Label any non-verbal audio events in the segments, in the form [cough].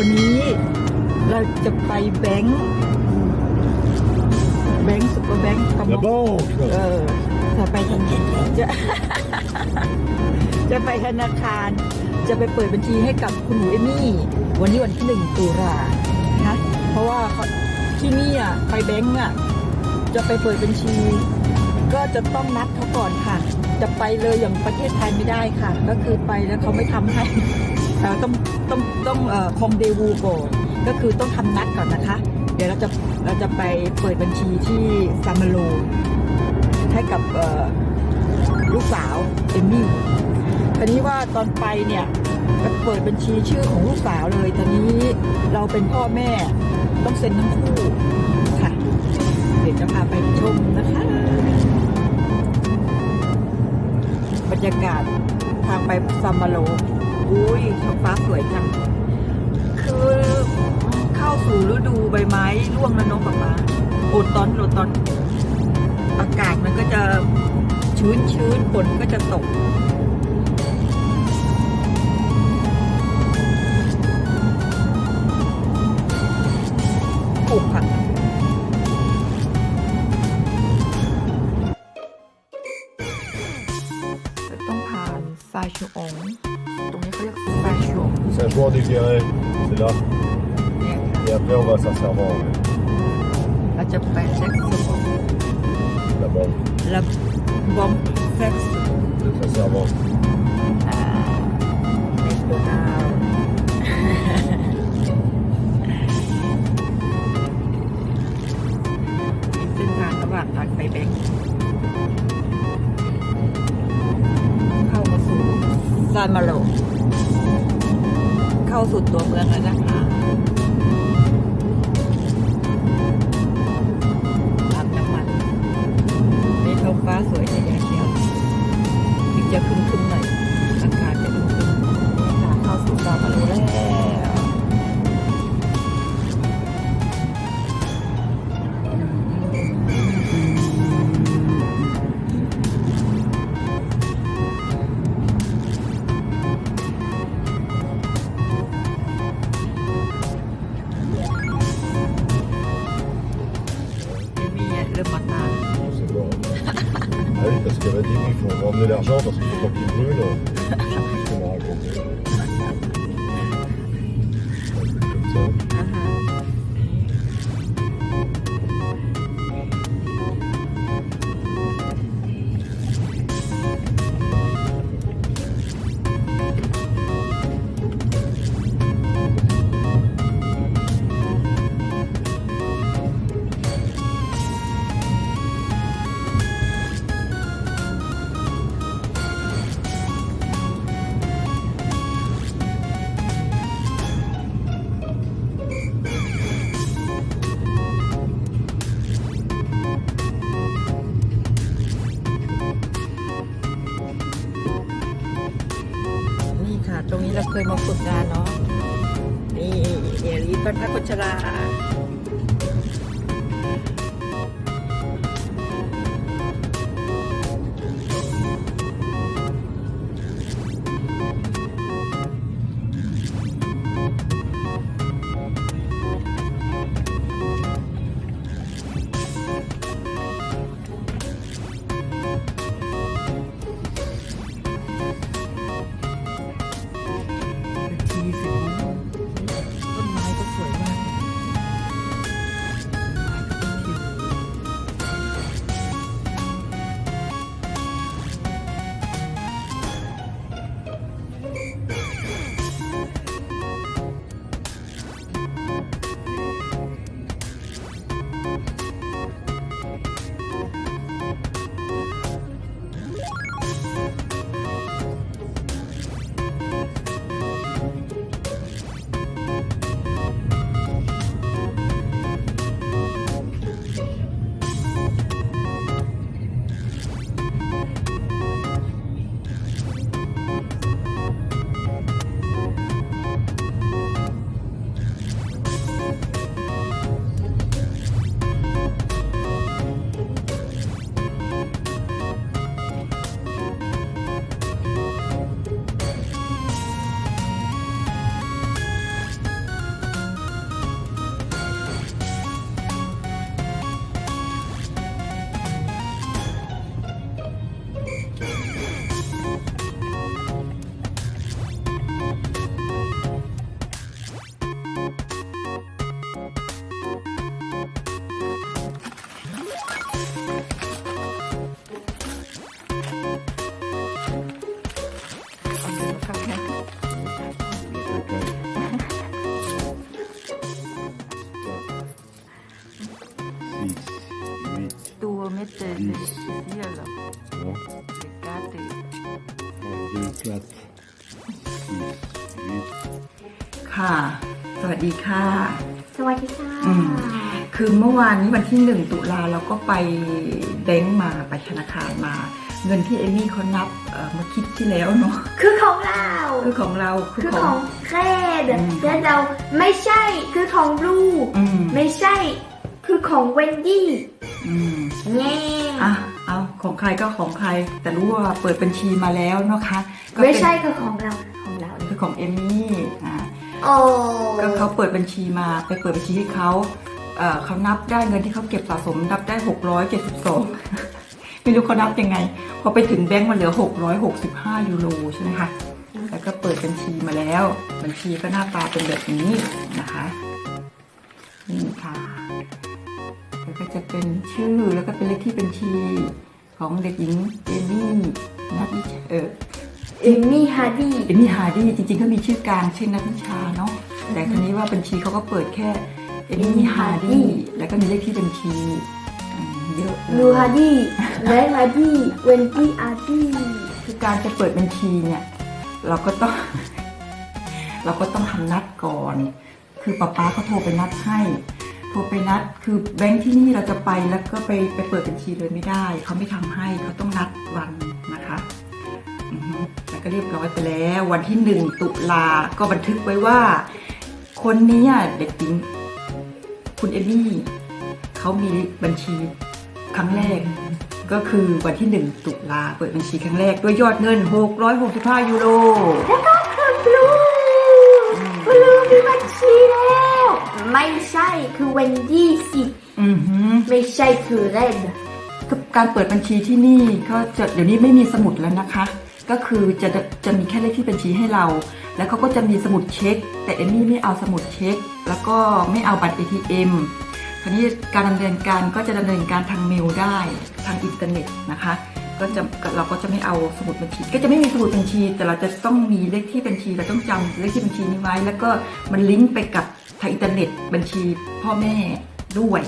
วันนี้เราจะไปแบงค์แบงค์ซุปเปอร์แบงค์กำม La ง banque เออจะไปธนาจะ จะไปธนาคาร จะไปเปิดบัญชีให้กับคุณหนูเอมี่ วันนี้วันที่หนึ่งตุลานะเพราะว่าเขาที่นี่อะไปแบงก์อะจะไปเปิดบัญชี ก็จะต้องนัดเขาก่อนค่ะ จะไปเลยอย่างประเทศไทยไม่ได้ค่ะ ก็คือไปแล้วเขาไม่ทำให้เอ่อ ต้องต้องต้องคอมเดวูก่อนก็คือต้องทำนัดก่อนนะคะ เดี๋ยวเราจะเราจะไปเปิดบัญชีที่ซามาโลให้กับลูกสาวเอมมี่ทีนี้ว่าตอนไปเนี่ยเปิดบัญชีชื่อของลูกสาวเลยทีนี้เราเป็นพ่อแม่ต้องเซ็นทั้งคู่ค่ะ เดี๋ยวจะพาไปชมนะคะ บรรยากาศทางไปซามาโล อุ้ยท้องฟ้าสวยจัง คือเข้าสู่ฤดูใบไม้ร่วงแล้วเนกป๊าป๊าโอตอนโอตอน อากาศมันก็จะชื้นชื้นฝนก็จะตก Saint-Jouan des Guérets, c'est là. เนี่ย Et après, on va à Saint-Servant, เราจะไปเซ็กซ์ la banque และบอมเข้างระหว่างทางไปแบงค์เข้าสู่ตัวเมืองแล้วนะคะรับน้ำมันนี่ท้องฟ้าสวยทีเดียวเดียวถึงจะคึ้มๆ qu'il faut emmener l'argent parce qu'il faut pas qu'il brûle. [laughs] ตรงนี้เราเคยมาฝึกงานเนาะนี่เอรีเป็นพระโคชรา ค่ะ สวัสดีค่ะ สวัสดีค่ะ อืม คือเมื่อวานนี้วันที่หนึ่งตุลาเราก็ไปแบงก์มาไปธนาคารมา เงินที่เอมี่เขานับเอ่อเมื่อคิดที่แล้วเนาะคือของเรา คือของเราคือคือขขอองง แครดอืมและเราไม่ใช่คือของลูก อืมไม่ใช่ คือของเวนดี้อืม แง่อะ เอาของใครก็ของใคร แต่รู้ว่าเปิดบัญชีมาแล้วเนาะคะก็เป็นไม่ใช่คือของเรา ของเราคือของเอมี่อ่าโอ้ก็เขาเปิดบัญชีมาไปเปิดบัญชีให้เขาเอ่อเขานับได้เงินที่เขาเก็บสะสมนับได้ 672ไม่รู้เขานับยังไง พอไปถึงแบงก์มันเหลือ 665 ยูโรใช่ไหมคะ แล้วก็เปิดบัญชีมาแล้ว บัญชีก็หน้าตาเป็นแบบนี้นะคะนี่ค่ะแล้วก็จะเป็นชื่อแล้วก็เป็นเลขที่บัญชีของเด็กหญิงเอมี่นัทนิชาเออ เอมมี่ฮาร์ดี้เอมี่ฮาร์ดี้จริงๆเขามีชื่อกลางชื่อนัทนิชาเนาะแต่ทีนี้ว่าบัญชีเขาก็เปิดแค่เอมี่ฮาร์ดี้แล้วก็มีเลขที่บัญชีอืมเยอะเลยลูฮาร์ดี้และฮาร์ดี้เวนดี้อาร์ดี้คือการจะเปิดบัญชีเนี่ยเราก็ต้อง เราก็ต้องทำนัดก่อน คือป๊าป๊าเขาโทรไปนัดให้โทรไปนัด คือแบงค์ที่นี่เราจะไปแล้วก็ไปไปเปิดบัญชีเลยไม่ได้ เขาไม่ทำให้เขาต้องนัดวันนะคะอือฮึแล้ว ก็เรียบร้อยไปแล้ว วันที่หนึ่งตุลาก็บันทึกไว้ว่า คนนี้เด็กหญิงคุณเอมี่เขามีบัญชีครั้งแรก ก็คือวันที่หนึ่งตุลาเปิดบัญชีครั้งแรกด้วยยอดเงิน 665 ยูโรแล้วก็คือลูอืมกลูมีบัญชีแล้ว ไม่ใช่คือเวนดี้สิอือหือไม่ใช่คือเรดการเปิดบัญชีที่นี่ก็จะเดี๋ยวนี้ไม่มีสมุดแล้วนะคะ ก็คือจะจะมีแค่เลขที่บัญชีให้เรา แล้วเขาก็จะมีสมุดเช็ค แต่เอมี่ไม่เอาสมุดเช็ค แล้วก็ไม่เอาบัตร ATM คราวนี้การดำเนินการก็จะดำเนินการทางเมลได้ทางอินเทอร์เน็ตนะคะก็จะเราก็จะไม่เอาสมุดบัญชี ก็จะไม่มีสมุดบัญชี แต่เราจะต้องมีเลขที่บัญชีเราต้องจำเลขที่บัญชีนี้ไว้ แล้วก็มันลิงก์ไปกับทางอินเทอร์เน็ต บัญชีพ่อแม่ด้วย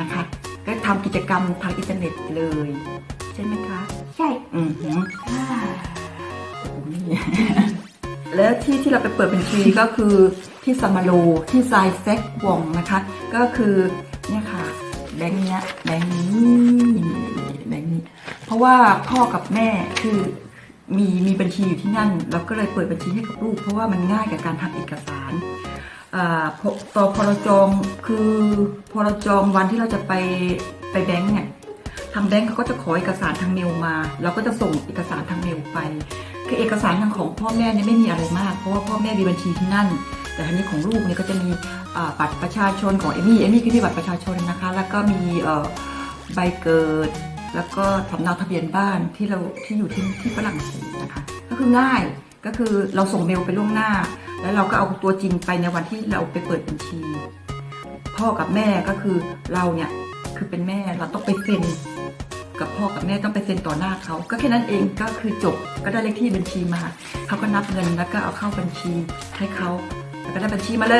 นะคะ ก็ทำกิจกรรมทางอินเทอร์เน็ตเลย ใช่ไหมคะ ใช่อือหือนี่แล้วที่ที่เราไปเปิดบัญชีก็คือที่ซัมมาโลที่ไซแซกวองนะคะ ก็คือเนี่ยค่ะแบงค์เนี้ยแบงค์นี้แบงค์นี้ เพราะว่าพ่อกับแม่คือมีมีบัญชีอยู่ที่นั่น เราก็เลยเปิดบัญชีให้กับลูก เพราะว่ามันง่ายกับการทำเอกสารอ่าพอตอพอเราจองคือพอเราจองวันที่เราจะไปไปแบงค์เนี่ย ทางแบงก์เขาก็จะขอเอกสารทางเมลมา เราก็จะส่งเอกสารทางเมลไป คือเอกสารทางของพ่อแม่เนี่ยไม่มีอะไรมาก เพราะว่าพ่อแม่มีบัญชีที่นั่น แต่ทีนี้ของลูกเนี่ยก็จะมีอ่าบัตรประชาชนของเอมี่ เอมี่ก็มีบัตรประชาชนนะคะ แล้วก็มีใบเกิด แล้วก็สำเนาทะเบียนบ้านที่เราที่อยู่ที่ที่ฝรั่งเศสนะคะ ก็คือง่าย ก็คือเราส่งเมลไปล่วงหน้า แล้วเราก็เอาตัวจริงไปในวันที่เราไปเปิดบัญชี พ่อกับแม่ก็คือเราเนี่ยคือเป็นแม่เราต้องไปเซ็น กับพ่อกับแม่ต้องไปเซ็นต่อหน้าเขาก็แค่นั้นเองก็คือจบก็ได้เลขที่บัญชีมาเขาก็นับเงินแล้วก็เอาเข้าบัญชีให้เขาแล้วก็ได้บัญชีมาเล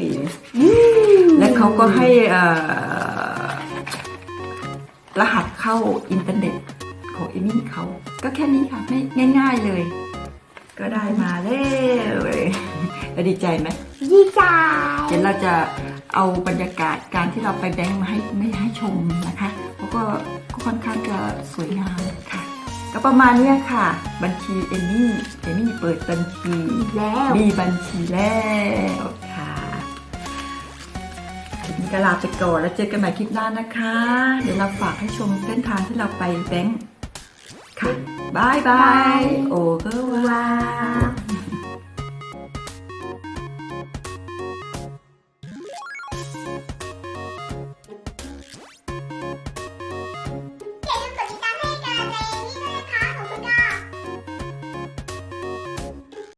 ยและเขาก็ให้เอ่อรหัสเข้าอินเทอร์เน็ตของเอมี่เขาก็แค่นี้ค่ะไม่ง่าย ๆเลย ก็ได้มาแล้วแล้วดีใจไหมดีใจเดี๋ยวเราจะ เอาบรรยากาศการที่เราไปแบงค์มาให้ไม่ให้ชมนะคะเพราะก็ก็ค่อนข้างจะสวยงามค่ะ ก็ประมาณเนี้ยค่ะ บัญชีเอมี่เอมี่เปิดบัญชีแล้วมีบัญชีแล้วค่ะคลิปนี้ก็ลาไปก่อนแล้วเจอกันใหม่คลิปหน้านะคะ เดี๋ยวเราฝากให้ชมเส้นทางที่เราไปแบงค์ค่ะบายบายโอเวอร์ว้าว